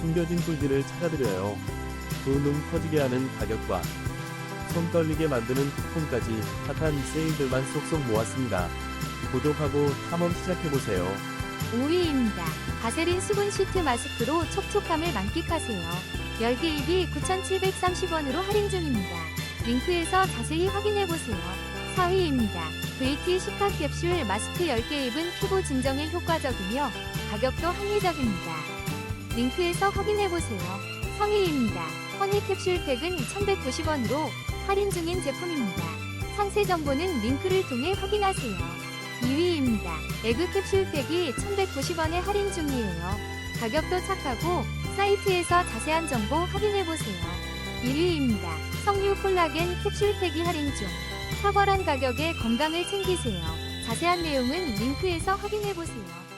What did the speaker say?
숨겨진 꿀들을 찾아드려요. 두눈 터지게 하는 가격과 손 떨리게 만드는 쿠폰까지 핫한 세일들만 쏙쏙 모았습니다. 구독하고 탐험 시작해보세요. 5위입니다. 바세린 수분 시트 마스크로 촉촉함을 만끽하세요. 10개 입이 9,730원으로 할인 중입니다. 링크에서 자세히 확인해보세요. 4위입니다. VT 시카 캡슐 마스크 10개 입은 피부 진정에 효과적이며 가격도 합리적입니다. 링크에서 확인해보세요. 3위입니다. 허니 캡슐팩은 1,190원으로 할인 중인 제품입니다. 상세 정보는 링크를 통해 확인하세요. 2위입니다. 에그 캡슐팩이 1,190원에 할인 중이에요. 가격도 착하고 사이트에서 자세한 정보 확인해보세요. 1위입니다. 석류 콜라겐 캡슐팩이 할인 중. 탁월한 가격에 건강을 챙기세요. 자세한 내용은 링크에서 확인해보세요.